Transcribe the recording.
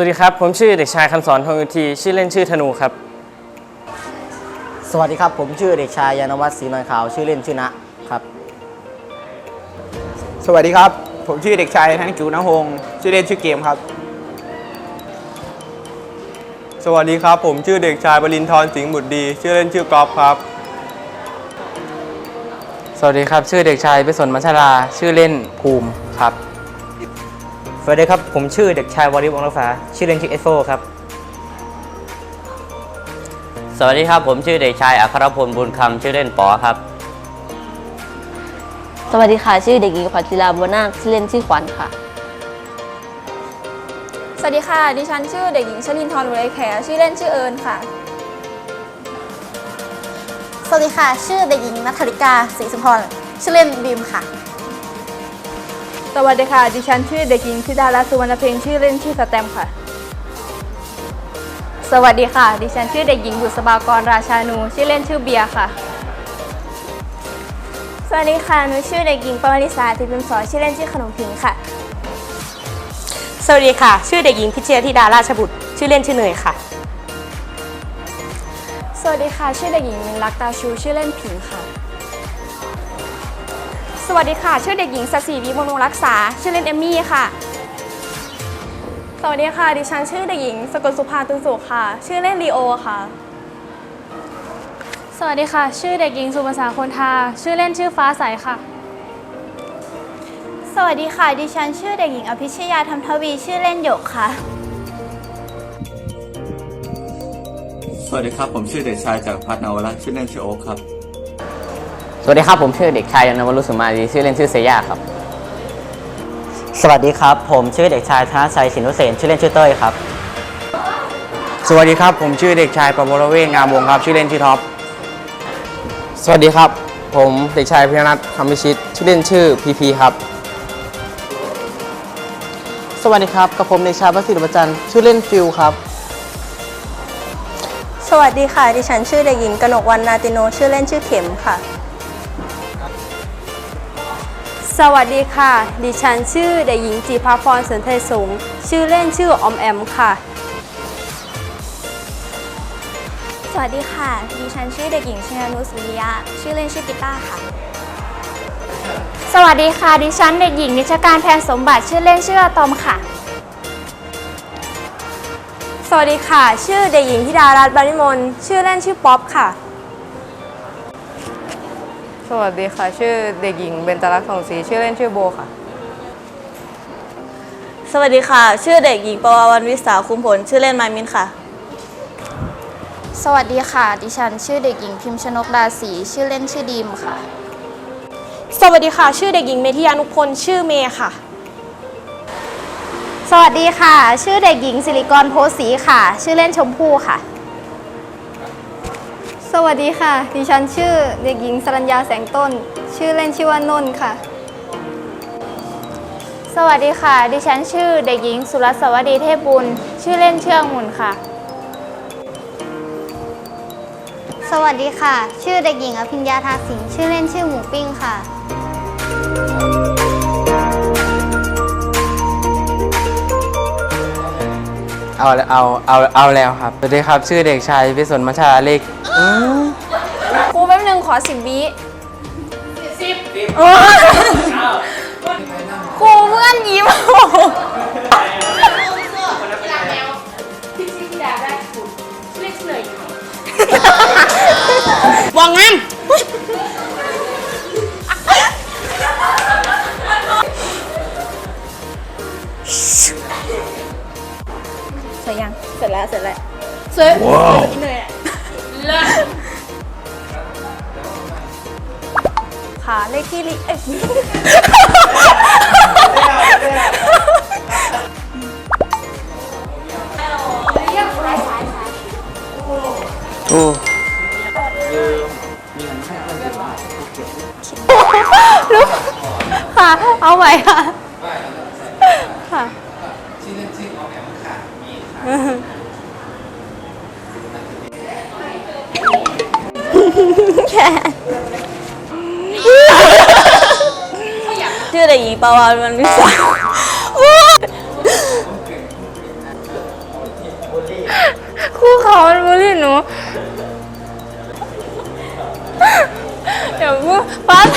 วัสดีครับ ผมชื่อเด็กชายคำสอนทองยุทีชื่อเล่นชื่อธนูครับ สวัสดีครับ ผมชื่อเด็กชายยานวัฒน์ศรีนอยขาวชื่อเล่นชื่อนะครับ สวัสดีครับ ผมชื่อเด็กชายธนกิจนหงษ์ชื่อเล่นชื่อเกมครับ สวัสดีครับ ผมชื่อเด็กชายบรินทร์สิงห์บุตรดี ชื่อเล่นชื่อกอล์ฟครับ สวัสดีครับ ชื่อเด็กชายพิสนมัชรา ชื่อเล่นภูมิครับ สวัสดีครับ ผมชื่อเด็กชายวริวงศ์รักษา ชื่อเล่นชื่อเอสโซครับ สวัสดีครับ ผมชื่อเด็กชายอัครพลบุญคำชื่อเล่นปอครับ สวัสดีค่ะ ชื่อเด็กหญิงขวัญจิราบัวนาคชื่อเล่นชื่อขวัญค่ะ สวัสดีค่ะ ดิฉันชื่อเด็กหญิงชลินทร์อุไรแขชื่อเล่นชื่อเอิญค่ะ สวัสดีค่ะ ชื่อเด็กหญิงนัทธริกาศรีสุพรชื่อเล่นบีมค่ะ สวัสดีค่ะ ดิฉันชื่อเด็กหญิงธิดารัตน์สุวรรณเพลงชื่อเล่นชื่อสแตมค่ะ สวัสดีค่ะ ดิฉันชื่อเด็กหญิงบุษบากรราชานู ชื่อเล่นชื่อเบียร์ค่ะ สวัสดีค่ะ หนูชื่อเด็กหญิงปวริษาติพิมพ์สอนชื่อเล่นชื่อขนมผิงค่ะ สวัสดีค่ะ ชื่อเด็กหญิงพิเชยธิดาราชบุตร ชื่อเล่นชื่อเนยค่ะ สวัสดีค่ะ ชื่อเด็กหญิงมินลักตาชู ชื่อเล่นผิงค่ะ สวัสดีค่ะ ชื่อเด็กหญิงสศิวิมลวงศ์รักษา ชื่อเล่นเอมมี่ค่ะ สวัสดีค่ะ ดิฉันชื่อเด็กหญิง สกลสุภาตุนสุขค่ะ ชื่อเล่นลีโอค่ะ สวัสดีค่ะ ชื่อเด็กหญิงสุภาษาคนทา ชื่อเล่นชื่อฟ้าใสค่ะ สวัสดีค่ะ ดิฉันชื่อเด็กหญิงอภิชยาธรรมทวี ชื่อเล่นหยกค่ะ สวัสดีครับ ผมชื่อเด็กชายจากรพัฒนาวรัตน์ชื่อเล่นชื่อโอ๊คครับ สวัสดีครับ ผมชื่อเด็กชายยนวรุสุมาดีชื่อเล่นชื่อเซย่าครับ สวัสดีครับ ผมชื่อเด็กชายธนชัยสินุเสนชื่อเล่นชื่อเต้ยครับ สวัสดีครับ ผมชื่อเด็กชายประวรเวงงามวงศ์ครับชื่อเล่นชื่อท็อป สวัสดีครับ ผมเด็กชายพิรนัทคำพิชิตชื่อเล่นชื่อพีพีครับ สวัสดีครับกับผมเด็กชายประสิทธิ์ประจันทร์ชื่อเล่นฟิลครับสวัสดีค่ะ ดิฉันชื่อเด็กหญิงกนกวันนาติโน ชื่อเล่นชื่อเข็มค่ะ สวัสดีค่ะ ดิฉันชื่อเด็กหญิงจีภาพรสันเทยสงฆ์ชื่อเล่นชื่อออมแอมค่ะ สวัสดีค่ะ ดิฉันชื่อเด็กหญิงชนานุสวิริยะ ชื่อเล่นชื่อกิต้าค่ะ สวัสดีค่ะ ดิฉันเด็กหญิงนิชการแพนสมบัติชื่อเล่นชื่ออะตอมค่ะ สวัสดีค่ะ ชื่อเด็กหญิงธิดารัตน์บาริมลชื่อเล่นชื่อป๊อปค่ะ สวัสดีค่ะ ชื่อเด็กหญิงเบญจรักษ์สองศรีชื่อเล่นชื่อโบค่ะ สวัสดีค่ะ ชื่อเด็กหญิงปวาวันวิสาคุ้มผล ชื่อเล่นมามินค่ะ สวัสดีค่ะ ดิฉันชื่อเด็กหญิงพิมพ์ชนกดาสีชื่อเล่นชื่อดีมค่ะ สวัสดีค่ะ ชื่อเด็กหญิงเมธิยานุพลชื่อเมย์ค่ะ สวัสดีค่ะ ชื่อเด็กหญิงสิริกรโพสีค่ะ ชื่อเล่นชมพู่ค่ะ สวัสดีค่ะ ดิฉันชื่อเด็กหญิงสรัญญาแสงต้น ชื่อเล่นชื่อว่านนท์ค่ะ สวัสดีค่ะ ดิฉันชื่อเด็กหญิงสุรสวดีเทพบุญ ชื่อเล่นเชื่องมุนค่ะ สวัสดีค่ะ ชื่อเด็กหญิงอภิญญาทาสิงชื่อเล่นชื่อหมูปิ้งค่ะ เอาเอาเอาเอาแล้วครับสวัสดีครับ ชื่อเด็กชายพิสนมัชราเลขครูแป๊บนึงขอสิบวิสิบค ร็จยัง เสร็จแล้ว เสร็จแล้วเสร็จว้าว เหนื่อยขาเลขที่ลิเอ้ยโอ้ค่ะ เอาใหม่ค่ะค่ะ ชื่อเด็กหญิงปาวาลมันวิสาคู่เขามับูลลี่หนู เดี๋ยวพูดป้าใ